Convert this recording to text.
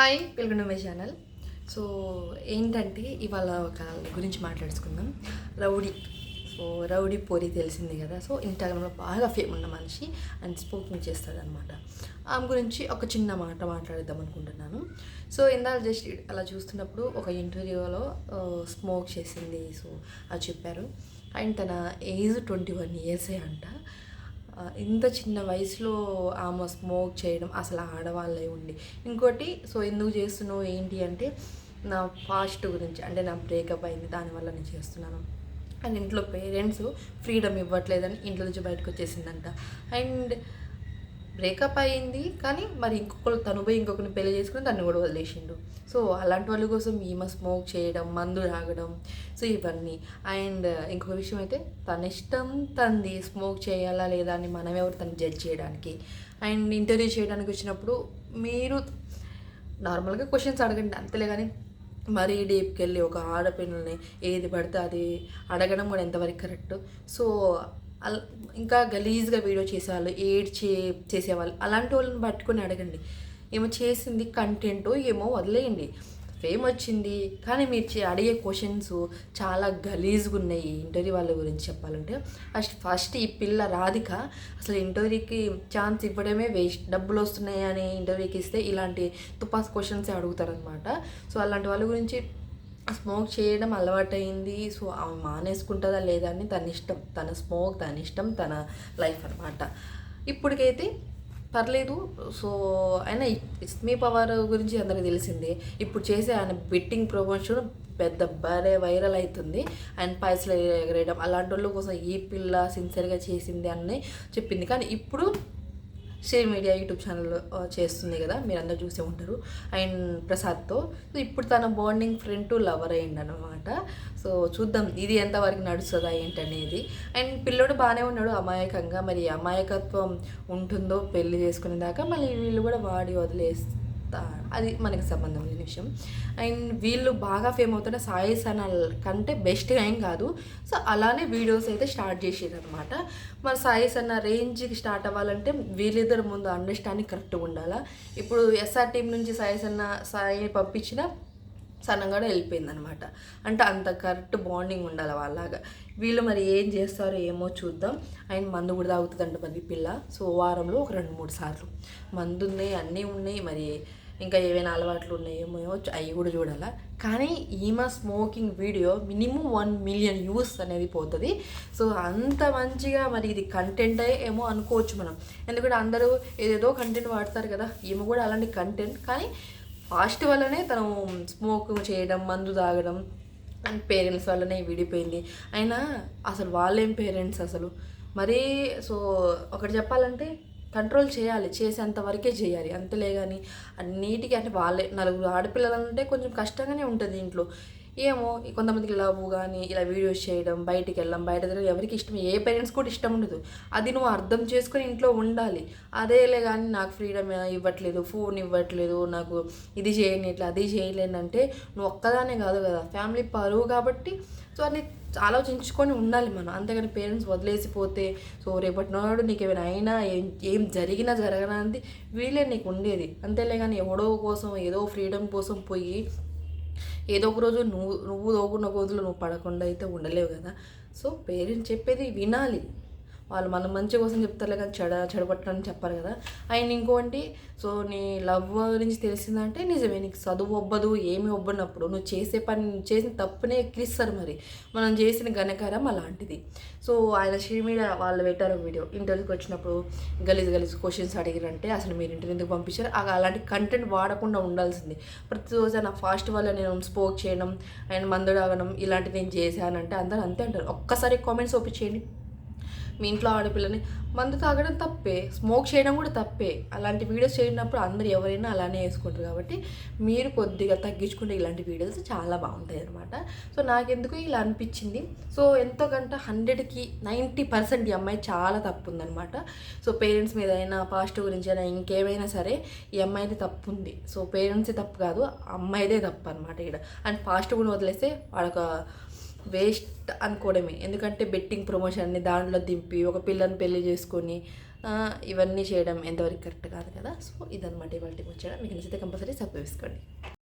Hi welcome to my channel. So ఏంటంటే ఇవాళ ఒక గురించి మాట్లాడుకుందాం. రౌడీ. సో రౌడీ పోరి తెలిసింది కదా. సో ఇన్స్టాగ్రామ్లో బాగా ఫేమ్ ఉన్న మనిషి అండ్ స్పోకింగ్ చేస్తాడనమాట ఆమె గురించి ఒక చిన్న మాట మాట్లాడదాం అనుకుంటున్నాను. సో ఇందాక జస్ట్ అలా చూస్తున్నప్పుడు ఒక ఇంటర్వ్యూలో స్మోక్ చేసింది. సో అది చెప్పారు. అండ్ తన ఏజ్ ట్వంటీ వన్ ఇయర్సే అంట. ఇంత చిన్న వయసులో ఆమె స్మోక్ చేయడం అసలు ఆడవాళ్ళే ఉండి. ఇంకోటి సో ఎందుకు చేస్తున్నావు? ఏంటి? అంటే నా ఫాస్ట్ గురించి అంటే నా బ్రేకప్ అయింది దానివల్ల నేను చేస్తున్నాను. అండ్ ఇంట్లో పేరెంట్స్ ఫ్రీడమ్ ఇవ్వట్లేదని ఇంట్లో నుంచి బయటకు వచ్చేసిందంట. అండ్ బ్రేకప్ అయింది కానీ మరి ఇంకొకరు తను పోయి ఇంకొకరిని పెళ్ళి చేసుకుని తను కూడా వదిలేసిండు. సో అలాంటి వాళ్ళ కోసం ఈమె స్మోక్ చేయడం మందు తాగడం సో ఇవన్నీ. అండ్ uh, ఇంకొక విషయం అయితే తన ఇష్టం తంది స్మోక్ చేయాలా లేదా అని మనం ఎవరు తను జడ్జ్ చేయడానికి. అండ్ ఇంటర్వ్యూ చేయడానికి వచ్చినప్పుడు మీరు నార్మల్గా క్వశ్చన్స్ అడగండి అంతేలే కానీ మరీ డీప్కి వెళ్ళి ఒక ఆడపిల్లని ఏది పడితే అది అడగడం కూడా ఎంతవరకు కరెక్ట్ సో ఇంకా గలీజ్గా వీడియో చేసేవాళ్ళు ఏడ్చే చేసేవాళ్ళు. అలాంటి వాళ్ళని పట్టుకొని అడగండి. ఏమో చేసింది కంటెంట్ ఏమో వదిలేయండి. ఫేమ్ వచ్చింది. కానీ మీరు చే- అడిగే క్వశ్చన్స్ చాలా గలీజ్గా ఉన్నాయి ఇంటర్వ్యూ వాళ్ళ గురించి చెప్పాలంటే. ఫస్ట్ ఫస్ట్ ఈ పిల్ల రాధిక అసలు ఇంటర్వ్యూకి ఛాన్స్ ఇవ్వడమే వేస్ట్. డబ్బులు వస్తున్నాయి అని ఇంటర్వ్యూకి ఇస్తే ఇలాంటి తుపాస్ క్వశ్చన్స్ అడుగుతారనమాట సో అలాంటి వాళ్ళ గురించి స్మోక్ చేయడం అలవాటైంది. సో ఆమె మానేసుకుంటుందా లేదా అని తన ఇష్టం తన స్మోక్ తన ఇష్టం తన లైఫ్ అనమాట ఇప్పటికైతే పర్లేదు. సో అయినా ఇస్మీ పవర్ గురించి అందరికి తెలిసిందే. ఇప్పుడు చేసే ఆయన బెట్టింగ్ ప్రమోషన్ పెద్ద బరే వైరల్ అవుతుంది అండ్ పైసలు ఎగరేయడం అలాంటి వాళ్ళ కోసం ఈ పిల్ల సిన్సియర్గా చేసింది అని చెప్పింది. కానీ ఇప్పుడు శ్రీ మీడియా యూట్యూబ్ ఛానల్ చేస్తుంది కదా మీరు అందరు చూసే ఉంటారు. అండ్ ప్రసాద్తో సో ఇప్పుడు తన బాండింగ్ ఫ్రెండ్ టు లవర్ అయ్యిండు అనమాట సో చూద్దాం ఇది ఎంతవరకు నడుస్తుందా ఏంటనేది. అండ్ పిల్లోడు బాగానే ఉన్నాడు అమాయకంగా. మరి అమాయకత్వం ఉంటుందో పెళ్ళి చేసుకునే దాకా మళ్ళీ వీళ్ళు కూడా వాడి వదిలేస్తారు అది మనకి సంబంధం లేని విషయం అండ్ వీళ్ళు బాగా ఫేమ్ అవుతున్న సాయి సనల్ కంటే బెస్ట్ ఏం కాదు. సో అలానే వీడియోస్ అయితే స్టార్ట్ చేసేది అనమాట మరి సాయి సన్న రేంజ్కి స్టార్ట్ అవ్వాలంటే వీళ్ళిద్దరు ముందు అండర్స్టాండింగ్ కరెక్ట్గా ఉండాలా. ఇప్పుడు ఎస్ఆర్ టీం నుంచి సాయి సన్న సాయిని పంపించిన సన్నగాడు వెళ్ళిపోయింది అనమాట అంటే అంత కరెక్ట్ బాండింగ్ ఉండాలి వాళ్ళలాగా. వీళ్ళు మరి ఏం చేస్తారో ఏమో చూద్దాం. ఆయన మందు కూడా తాగుతుందంట మరి పిల్ల. సో వారంలో ఒక రెండు మూడు సార్లు. మందు ఉన్నాయి అన్నీ ఉన్నాయి. మరి ఇంకా ఏవైనా అలవాట్లు ఉన్నాయేమో అవి కూడా చూడాలా. కానీ ఈమె smoking video minimum one million views అనేది పోతుంది. సో అంత మంచిగా మరి ఇది కంటెంట్ ఏమో అనుకోవచ్చు మనం. ఎందుకంటే అందరూ ఏదేదో కంటెంట్ వాడతారు కదా. ఈమె కూడా అలాంటి కంటెంట్. కానీ ఆస్ట్ వల్లనే తను స్మోక్ చేయడం మందు తాగడం అండ్ పేరెంట్స్ వల్లనే విడిపోయింది. అయినా అసలు వాళ్ళేం పేరెంట్స్ అసలు? మరీ సో ఒకటి చెప్పాలంటే కంట్రోల్ చేయాలి చేసేంత వరకే చేయాలి. అంతలే కానీ అన్నిటికీ అంటే వాళ్ళే నలుగురు ఆడపిల్లలు అంటే కొంచెం కష్టంగానే ఉంటుంది ఇంట్లో. ఏమో కొంతమందికి లవ్ కానీ ఇలా వీడియోస్ చేయడం బయటికి వెళ్ళడం బయట తిరగడం ఎవరికి ఇష్టం ఏ పేరెంట్స్ కూడా ఇష్టం ఉండదు. అది నువ్వు అర్థం చేసుకొని ఇంట్లో ఉండాలి. అదేలే కానీ నాకు ఫ్రీడమ్ ఇవ్వట్లేదు ఫోన్ ఇవ్వట్లేదు నాకు ఇది చేయనిట్లా అది చేయలేనంటే నువ్వు ఒక్కదానే కాదు కదా. ఫ్యామిలీ పరువు కాబట్టి సో అన్ని ఆలోచించుకొని ఉండాలి మనం. అంతేగాని పేరెంట్స్ వదిలేసిపోతే సో రేపటి నాడు నీకు ఏమైనా అయినా ఏం ఏం జరిగినా జరగనంది వీళ్ళే నీకు ఉండేది. అంతేలే కానీ ఎవడో కోసం ఏదో ఫ్రీడమ్ కోసం పోయి ఏదో ఒక రోజు నువ్వు నువ్వు దోగున్న గోతులు నువ్వు పడకుండా అయితే ఉండలేవు కదా. సో పేరెంట్స్ చెప్పేది వినాలి. వాళ్ళు మనం మంచి కోసం చెప్తారులే కానీ చెడ చెడగొట్టడానికి చెప్పారు కదా. అండ్ ఇంకోటి సో నీ లవ్ గురించి తెలిసిందంటే నిజమే నీకు చదువు ఒబ్బదు ఏమి ఒబ్బనప్పుడు నువ్వు చేసే పని చేసిన తప్పునే ఎక్కిరిస్తారు మరి. మనం చేసిన ఘనకారం అలాంటిది. సో ఆయన శ్రీ మీద వాళ్ళు పెట్టారు ఒక వీడియో. ఇంటర్వ్యూకి వచ్చినప్పుడు గలీజ్ గలీజ్ క్వశ్చన్స్ అడిగారంటే అసలు మీరు ఇంటర్వ్యూ ఎందుకు పంపించారు? అలాంటి కంటెంట్ వాడకుండా ఉండాల్సింది. ప్రతిరోజు నా ఫాస్ట్ వల్ల నేను స్పోక్ చేయడం అండ్ మందు తాగడం ఇలాంటివి నేను చేశానంటే అందరూ అంతే అంటారు. ఒక్కసారి కామెంట్స్ ఓపెన్ చేయండి. మీ ఇంట్లో ఆడపిల్లని మందు తాగడం తప్పే స్మోక్ చేయడం కూడా తప్పే. అలాంటి వీడియోస్ చేయనప్పుడు అందరు ఎవరైనా అలానే వేసుకుంటారు కాబట్టి మీరు కొద్దిగా తగ్గించుకుంటే ఇలాంటి వీడియోస్ చాలా బాగుంటాయి అనమాట సో నాకెందుకు ఇలా అనిపించింది. సో ఎంతోకంట హండ్రెడ్కి నైంటీ పర్సెంట్ ఈ అమ్మాయి చాలా తప్పు ఉందన్నమాట సో పేరెంట్స్ మీద అయినా పాస్ట్ గురించి అయినా ఇంకేమైనా సరే ఈ అమ్మాయిది తప్పు ఉంది సో పేరెంట్సే తప్పు కాదు అమ్మాయిదే తప్పు అనమాట ఇక్కడ అండ్ పాస్ట్ కూడా వదిలేస్తే వాళ్ళొక వేస్ట్ అనుకోవడమే. ఎందుకంటే బెట్టింగ్ ప్రమోషన్ని దాంట్లో దింపి ఒక పిల్లని పెళ్ళి చేసుకొని ఇవన్నీ చేయడం ఎంతవరకు కరెక్ట్ కాదు కదా. సో ఇదన్నమాట ఇవాళ వచ్చాడు మీకు నచ్చితే కంపల్సరీ సబ్స్క్రైబ్ చేసుకోండి.